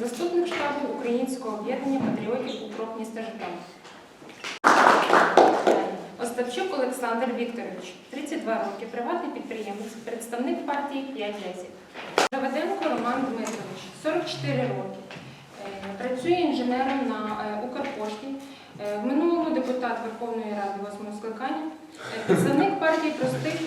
Заступник штабу Українського об'єднання патріотів укроп міста Житомир. Остапчук Олександр Вікторович, 32 роки, приватний підприємець, представник партії 5-10. Заведенко Роман Дмитрович, 44 роки. Е, Працює інженером на е, Укрпошті. Е, В минулому депутат Верховної Ради 8 скликання, представник партії простих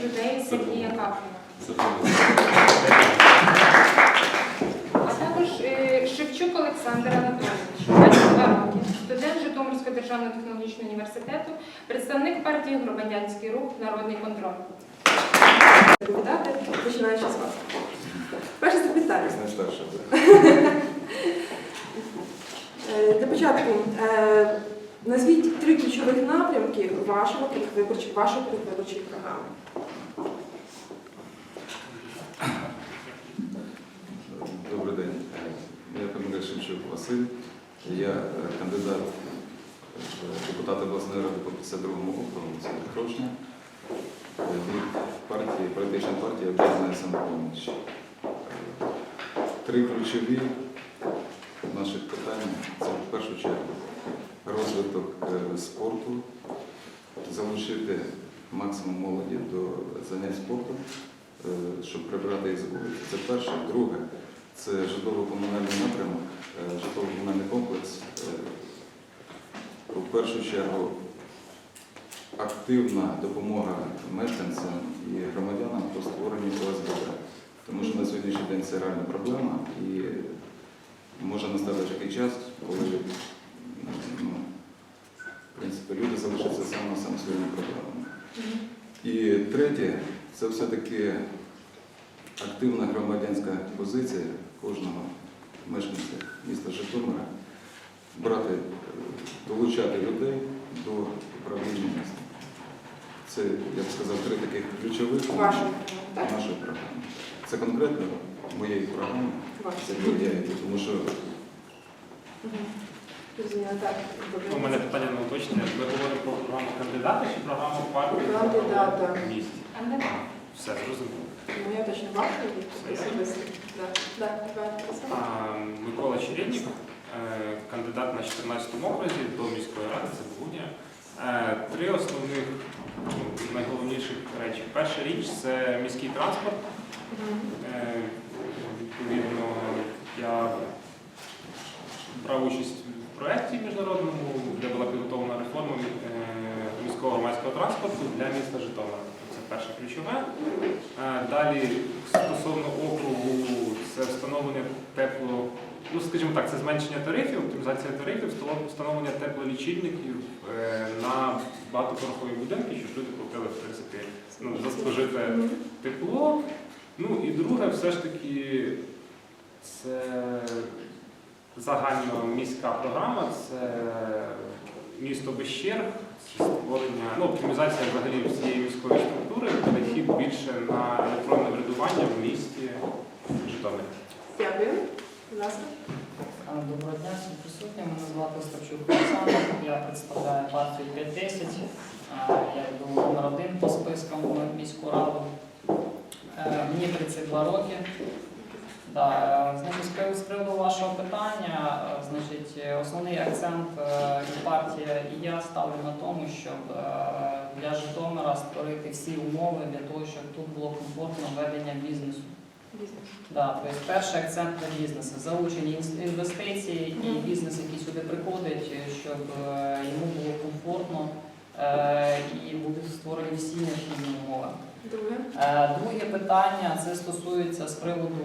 університету, представник партії Громадянський рух Народний контроль. Відповідати, починаючи з вас. Перше запитання. Е, Для початку е, назвіть три ключових напрямки вашого виборчих, вашої програми. Добрий день. Я фамілія Шевчук Василь. Я е, кандидат в депутата обласної ради по 52-му округу, це Крошня. Від партії, політичної партії об'єднання самопоміч. Три ключові наших питання це в першу чергу розвиток е, спорту, залучити максимум молоді до занять спортом, е, щоб прибирати їх з вулиці. Це перше. Друге це житлово-комунальний напрямок, е, житлово-комунальний першу чергу активна допомога мешканцям і громадянам по створенню ОСББ. Тому що на сьогоднішній день це реальна проблема і може настати такий час, коли ну, в принципі, люди залишаться саме на сам своїми проблемами. І третє, це все-таки активна громадянська позиція кожного мешканця міста Житомира брати, е, долучати людей до управління містом. Це, я б сказав, три таких ключових Вашої так? нашої програми. Це конкретно моєї програми, Вашої. це я, тому що. Так. У мене питання на уточнення. Ми говоримо про програму кандидата чи програму партії Кандидата. в місті? Кандидат. Все зрозуміло. Моя точно ваша особисто. Так, так, так. А, Микола Череднік, е, кандидат на 14-му окрузі до міської ради, це Богуня. Е, Три основних ну, найголовніших речі. Перша річ це міський транспорт. Е, Відповідно, я брав участь в проєкті міжнародному, де була підготовлена реформа е, міського громадського транспорту для міста Житомира. Це перше ключове. Е, Далі стосовно округу, це встановлення тепло, ну скажімо так, це зменшення тарифів, оптимізація тарифів, встановлення теплолічильників е, на багатоповерхові будинки, щоб люди платили в принципі ну, за спожите Мгм. тепло. Ну і друге, все ж таки, це загальноміська програма, це місто це створення, ну, оптимізація взагалі всієї міської структури, перехід більше на електронне врядування в місті Житомир. Дякую. Доброго дня всім присутнім. Мене звати Остапчук Олександр. Я представляю партію 510. А, Я йду номер один по спискам в міську раду. Е, Мені 32 роки. Да, е, значить, з приводу- вашого питання, е, значить, основний акцент і партія, і я ставлю на тому, щоб для Житомира створити всі умови для того, щоб тут було комфортно ведення бізнесу. Да, тобто перший акцент на бізнес, залучені інвестиції і бізнес, який сюди приходить, щоб е, йому було комфортно е, і будуть створені всі необхідні умови. Друге. Е, Друге питання це стосується з приводу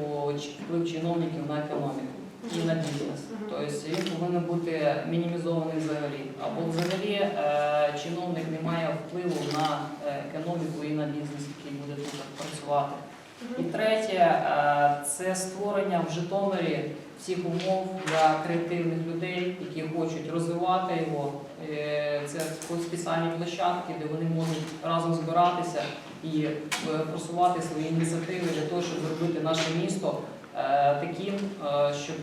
вплив чиновників на економіку і на бізнес. Тобто він повинен бути мінімізований взагалі. Або взагалі е, чиновник не має впливу на е, економіку і на бізнес, який буде тут працювати. І третє е, це створення в Житомирі всіх умов для креативних людей, які хочуть розвивати його. Е, Це спеціальні площадки, де вони можуть разом збиратися і е, просувати свої ініціативи для того, щоб зробити наше місто таким, щоб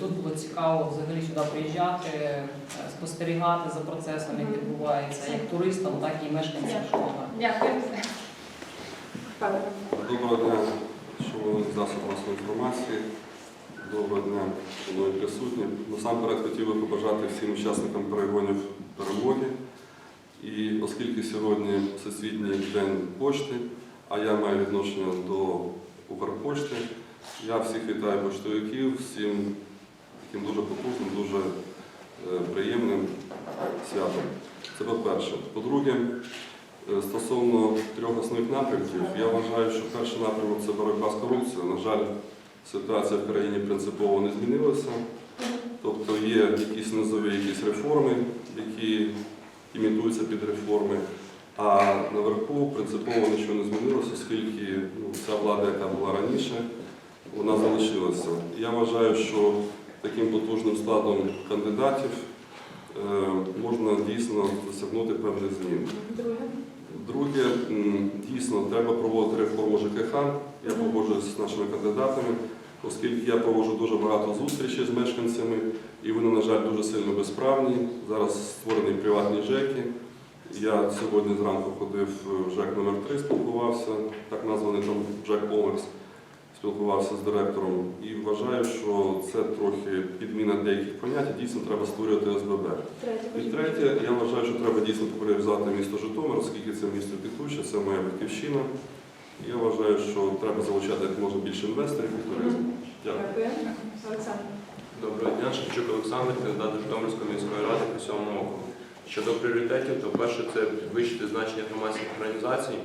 тут було цікаво взагалі сюди приїжджати, спостерігати за процесом, як Мгм. відбувається, як туристам, так і мешканцям. Дякую. Доброго дня, шановні засоби масової інформації. Доброго дня, шановні присутні. Насамперед хотів би побажати всім учасникам перегонів перемоги. І оскільки сьогодні Всесвітній день почти, а я маю відношення до Укрпошти, я всіх вітаю поштовиків, всім таким дуже потужним, дуже е, приємним святом. Це по-перше. По-друге, стосовно трьох основних напрямків, я вважаю, що перший напрямок це боротьба з корупцією. На жаль, ситуація в країні принципово не змінилася. Тобто є якісь низові якісь реформи, які імітуються під реформи, а наверху принципово нічого не змінилося, оскільки ну, ця влада, яка була раніше, вона залишилася. Я вважаю, що таким потужним складом кандидатів е, можна дійсно досягнути певних змін. Друге. Дійсно, треба проводити реформу ЖКХ. Я погоджуюся з нашими кандидатами, оскільки я проводжу дуже багато зустрічей з мешканцями, і вони, на жаль, дуже сильно безправні. Зараз створені приватні ЖЕКи. Я сьогодні зранку ходив в ЖЕК номер 3 спілкувався, так названий там ЖЕК Олекс, спілкувався з директором і вважаю, що це трохи підміна деяких понять, дійсно треба створювати ОСББ. І третє, я вважаю, що треба дійсно популяризувати місто Житомир, оскільки це місто підключе, це моя батьківщина. Я вважаю, що треба залучати як можна більше інвесторів і туризм. Дякую. Дякую. Олександр. Доброго дня, Шевчук Олександр, кандидат Житомирської міської ради по сьомому округу. Щодо пріоритетів, то перше це підвищити значення громадських організацій,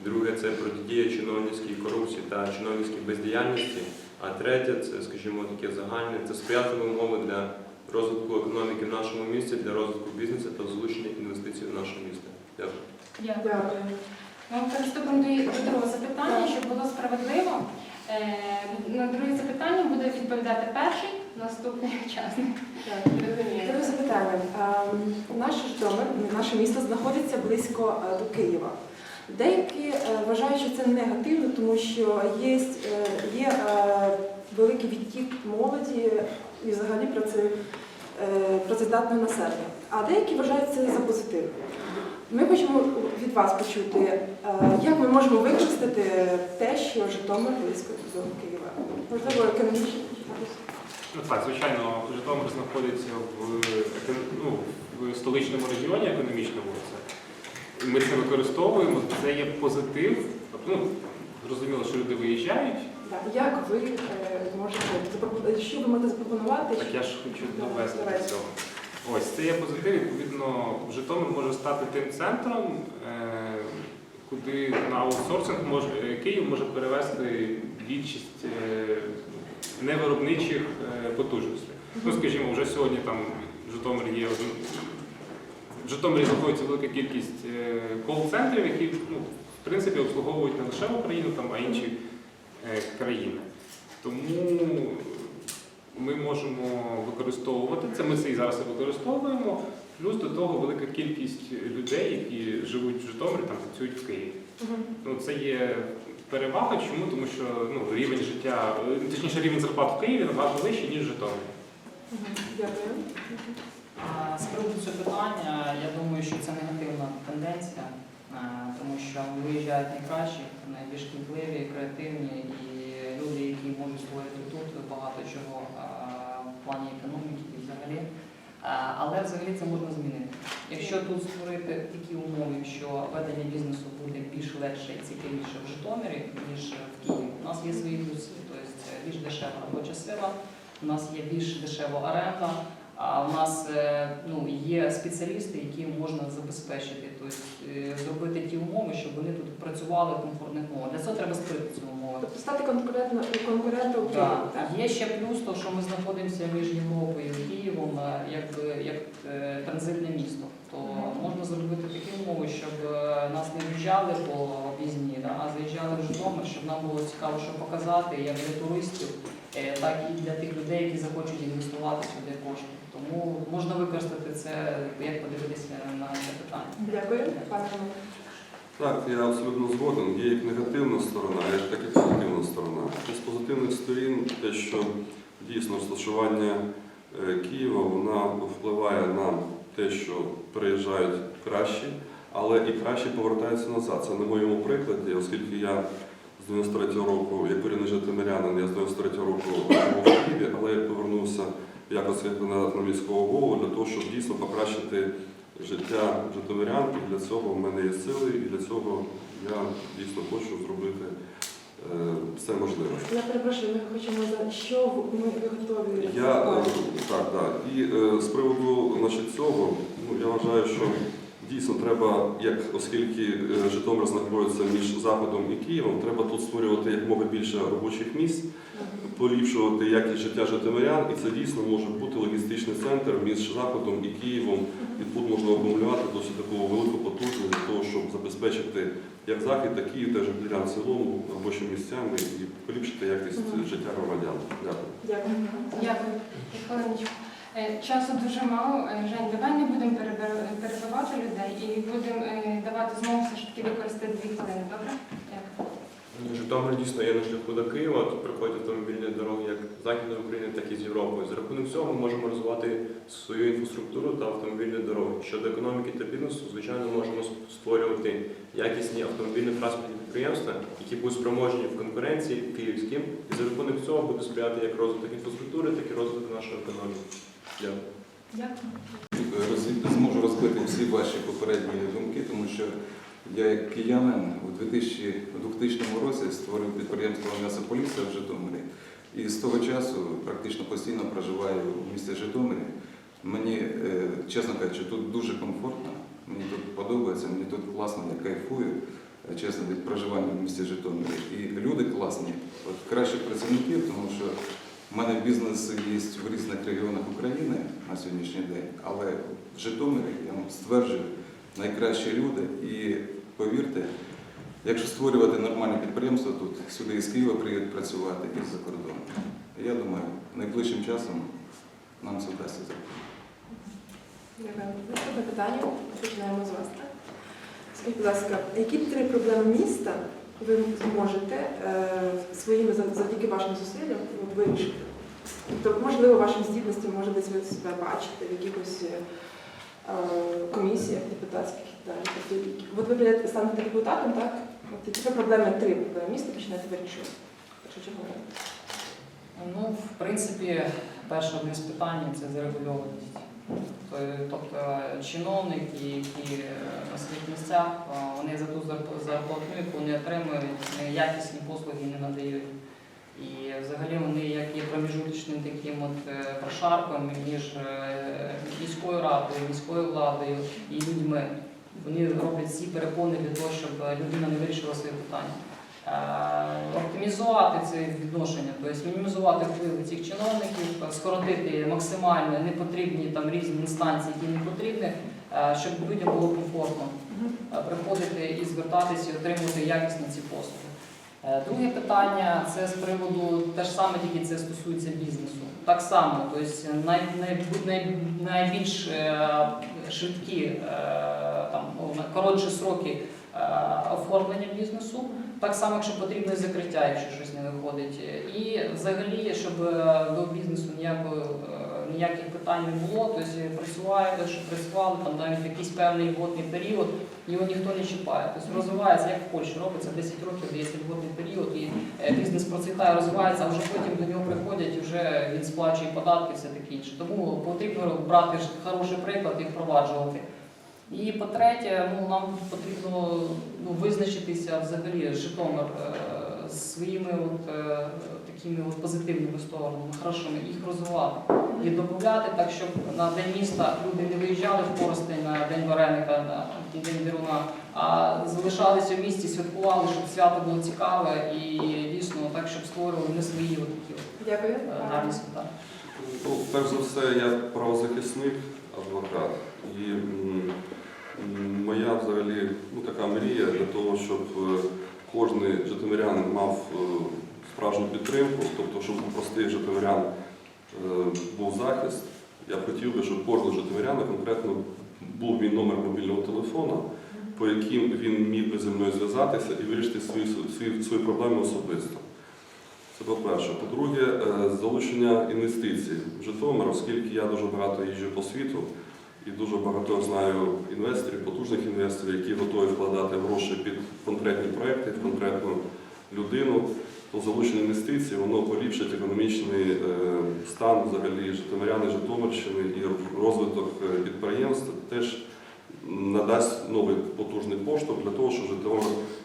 друге це протидія чиновницькій корупції та чиновницькій бездіяльності, а третє це, скажімо, таке загальне, це сприятливі умови для розвитку економіки в нашому місті, для розвитку бізнесу та залучення інвестицій в наше місто. Дякую. Дякую. Дякую. Ну, приступимо до, до другого запитання, щоб було справедливо. Е, на друге запитання буде відповідати перший, наступний учасник. Так, Друге запитання. Ем, Наш Житомир, наше місто знаходиться близько е, до Києва. Деякі е, вважають, що це негативно, тому що є, е, є е, великий відтік молоді і взагалі працездатного населення. А деякі вважають це за позитив. Ми хочемо від вас почути, як ми можемо використати те, що Житомир близько до Києва. Можливо, економічно. Ну так, звичайно, Житомир знаходиться в, ну, в столичному регіоні економічному. Це. Ми це використовуємо, це є позитив. Тобто, ну, зрозуміло, що люди виїжджають. Так, Як ви е, можете запропо- що ви можете запропонувати? Так я ж хочу довести до цього. Ось це є позитив. Відповідно, Житомир може стати тим центром, е, куди на аутсорсинг може Київ може перевести більшість е, невиробничих е, потужностей. Ну, скажімо, вже сьогодні там Житомир є один. В Житомирі знаходиться велика кількість е, кол-центрів, які ну, в принципі обслуговують не лише Україну, там, а інші е, країни. Тому ми можемо використовувати це. Ми це і зараз і використовуємо. Плюс до того велика кількість людей, які живуть в Житомирі, там працюють в Києві. Мгм. Ну це є перевага. Чому? Тому що ну, рівень життя, е, точніше рівень зарплат в Києві набагато вищий, ніж в Житомирі. Дякую. З приводу цього питання, я думаю, що це негативна тенденція, тому що виїжджають найкращі, найбільш кмітливі, креативні і люди, які можуть створити тут багато чого в плані економіки і взагалі. А, Але взагалі це можна змінити. Якщо тут створити такі умови, що ведення бізнесу буде більш легше і цікавіше в Житомирі, ніж в Києві, у нас є свої плюси, тобто більш дешева робоча сила, у нас є більш дешева оренда. А у нас е, ну, є спеціалісти, які можна забезпечити, тобто зробити ті умови, щоб вони тут працювали в комфортних умовах. Для цього треба створити ці умови. Тобто стати конкурентно конкурентом Да. Так? Є ще плюс, то, що ми знаходимося між Європою і Києвом, е, як е, транзитне місто. То можна зробити такі умови, щоб нас не в'їжджали по об'їзні, а заїжджали в Житомир, щоб нам було цікаво, що показати як для туристів, так і для тих людей, які захочуть інвестувати сюди кошти. Тому можна використати це, як подивитися на це питання. Дякую. Пане Так, я абсолютно згоден. Є як негативна сторона, є так і позитивна сторона. З позитивних сторін те, що дійсно розташування е, Києва вона впливає на те, що приїжджають кращі, але і кращі повертаються назад. Це на моєму прикладі, оскільки я з 93-го року, як корінний житомирянин, я з 93-го року був в Києві, але я повернувся в якості кандидата на міського голову для того, щоб дійсно покращити життя житомирян. І для цього в мене є сили, і для цього я дійсно хочу зробити е, все можливе. Я перепрошую, ми хочемо за що ми готові Я е, так, так. І е, з приводу значить, цього, ну я вважаю, що дійсно треба, як оскільки е, Житомир знаходиться між Заходом і Києвом, треба тут створювати якомога більше робочих місць, поліпшувати якість життя житомирян, і це дійсно може бути логістичний центр між Заходом і Києвом. І тут можна акумулювати досить таку велику потужність для того, щоб забезпечити як Захід, так і теж житомирян в цілому робочими місцями і поліпшити якість життя громадян. Дякую. Дякую. Дякую. Е, Часу дуже мало. Е, Жень, давай не будемо перебивати людей і будемо е, давати змогу все ж таки використати дві хвилини, добре? Житомир дійсно є на шляху до Києва, тут проходять автомобільні дороги як з Західної України, так і з Європою. За рахунок цього ми можемо розвивати свою інфраструктуру та автомобільні дороги. Щодо економіки та бізнесу, звичайно, можемо створювати якісні автомобільні транспортні підприємства, які будуть спроможні в конкуренції київським, і за рахунок цього буде сприяти як розвиток інфраструктури, так і розвиток нашої економіки. Дякую. Зможу розбити всі ваші попередні думки, тому що я як киянин у 2000, у 2000 році створив підприємство М'ясополіса в Житомирі. І з того часу практично постійно проживаю в місті Житомирі. Мені, е, чесно кажучи, тут дуже комфортно, мені тут подобається, мені тут класно, я кайфую, е, чесно, від проживання в місті Житомирі. І люди класні, от кращих працівників, тому що у мене бізнес є в різних регіонах України на сьогоднішній день, але в Житомирі, я вам стверджую, найкращі люди. І повірте, якщо створювати нормальне підприємство тут, сюди із Києва приїдуть працювати і з-за кордону. Я думаю, найближчим часом нам це вдасться зробити. Наступне питання. Починаємо з вас. Скажіть, будь ласка, які три проблеми міста ви зможете е, своїми завдяки вашим зусиллям вирішити? Тобто, можливо, вашим здібностям може десь ви себе бачите в якихось е, комісіях депутатських і так далі. Тобто, от ви станете депутатом, так? От які проблеми три проблеми міста почнете вирішувати? Ну, в принципі, перше одне з питань це зарегульованість. Тобто, Тобто чиновники, які е, на своїх місцях, е, вони за ту зарп- зарплатню, яку вони отримують, якісні послуги не надають. І взагалі вони як є проміжуточним таким от е, прошарком між е, міською радою, міською владою і людьми. Вони роблять всі перепони для того, щоб людина не вирішила свої питання. Е, Оптимізувати це відношення, тобто мінімізувати впливи цих чиновників, скоротити максимально непотрібні там різні інстанції, які не потрібні, е, щоб людям було комфортно е, приходити і звертатися і отримувати якісні ці послуги. Друге питання це з приводу те ж саме, тільки це стосується бізнесу. Так само, тобто най, най, най, найбільш швидкі, там, коротші сроки оформлення бізнесу, так само, якщо потрібно і закриття, якщо щось не виходить. І взагалі, щоб е, до бізнесу ніякої, е, ніяких питань не було, тобто працювали, щоб працювали там навіть якийсь певний льготний період, його ніхто не чіпає. Тобто розвивається, як в Польщі робиться 10 років, дається льготний період, і е, бізнес процвітає, розвивається, а вже потім до нього приходять, вже він сплачує податки, все таке інше. Тому потрібно брати хороший приклад і впроваджувати. І по-третє, ну, нам потрібно ну, визначитися взагалі Житомир е, з своїми от, е, такими от позитивними сторонами, хорошими, їх розвивати і додати так, щоб на день міста люди не виїжджали в Коростень на День Вареника, на День Деруна, а залишалися в місті, святкували, щоб свято було цікаве і дійсно так, щоб створювали не свої от такі Дякую. е, гарні свята. Ну, перш за все, я правозахисник, адвокат. І моя взагалі ну, така мрія для того, щоб е, кожен житомирянин мав е, справжню підтримку, тобто, щоб у простих житомирян е, був захист. Я хотів би, щоб кожен житомирянин конкретно був мій номер мобільного телефону, по яким він міг би зі мною зв'язатися і вирішити свої, свої, свої проблеми особисто. Це по-перше. По-друге, залучення інвестицій в Житомир, оскільки я дуже багато їжджу по світу і дуже багато знаю інвесторів, потужних інвесторів, які готові вкладати гроші під конкретні проекти, в конкретну людину, то залучені інвестиції, воно поліпшить економічний е, стан взагалі Житомиряни, Житомирщини і розвиток е, підприємств теж надасть новий потужний поштовх для того, щоб Житомир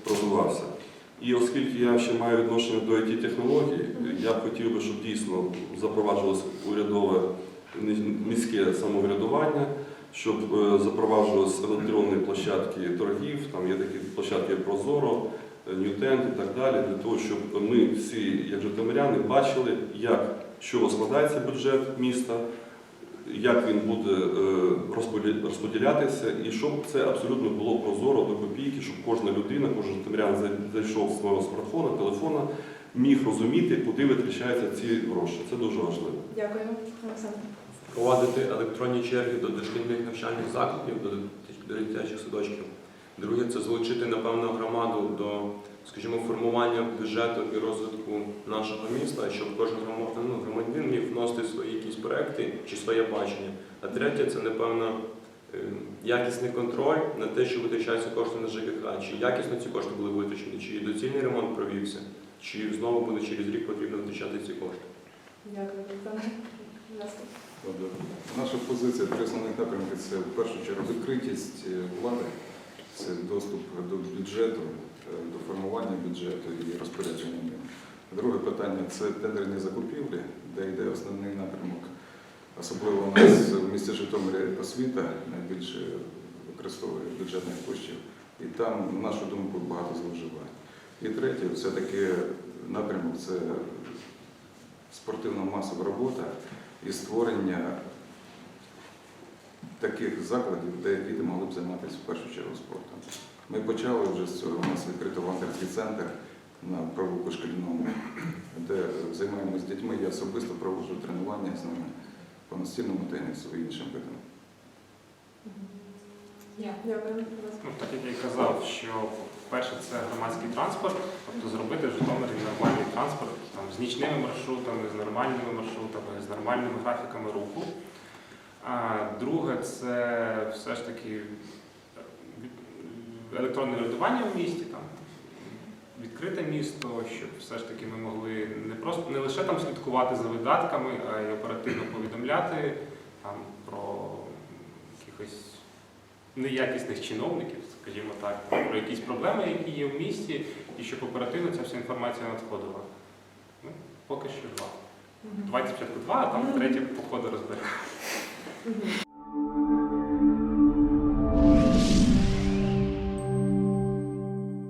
розвивався. І оскільки я ще маю відношення до it технологій, я б хотів би, щоб дійсно запроваджувалося урядове міське самоврядування, щоб е, запроваджувалися електронні площадки торгів, там є такі площадки Прозоро, Ньютенд і так далі, для того, щоб ми всі, як житомиряни, бачили, як що складається бюджет міста, як він буде е, розподілятися, і щоб це абсолютно було прозоро до копійки, щоб кожна людина, кожен житомирян зайшов з свого смартфона, телефона, міг розуміти, куди витрачаються ці гроші. Це дуже важливо. Дякую, Олександр. Впровадити електронні черги до дошкільних навчальних закладів, до, дитячих садочків. Друге це залучити, напевно, громаду до, скажімо, формування бюджету і розвитку нашого міста, щоб кожен ну, громадянин міг вносити свої якісь проекти чи своє бачення. А третє це, напевно, е, якісний контроль на те, що витрачаються кошти на ЖКХ, чи якісно ці кошти були витрачені, чи доцільний ремонт провівся, чи знову буде через рік потрібно витрачати ці кошти. Дякую, Олександр. Наша позиція три основних напрямки це в першу чергу відкритість е, влади, це доступ до бюджету, е, до формування бюджету і розпорядження ним. Друге питання це тендерні закупівлі, де йде основний напрямок. Особливо у нас в місті Житомирі освіта найбільше використовує бюджетних коштів, і там, на нашу думку, багато зловживань. І третє, все-таки напрямок це спортивно-масова робота і створення таких закладів, де діти могли б займатися в першу чергу спортом. Ми почали вже з цього. У нас відкрито волонтерський центр на провулку шкільному, де займаємося з дітьми. Я особисто проводжу тренування з ними по настільному тенісу і іншим видам. Ну, так як я й казав, що перше це громадський транспорт, тобто зробити в Житомирі нормальний транспорт там, з нічними маршрутами, з нормальними маршрутами, з нормальними графіками руху. А друге, це все ж таки електронне врядування в місті, там, відкрите місто, щоб все ж таки ми могли не просто не лише там слідкувати за видатками, а й оперативно повідомляти там, про якихось неякісних чиновників, скажімо так, про якісь проблеми, які є в місті, і щоб оперативно ця вся інформація надходила. Поки що два. Давайте спочатку два, а там третє походу розберемо.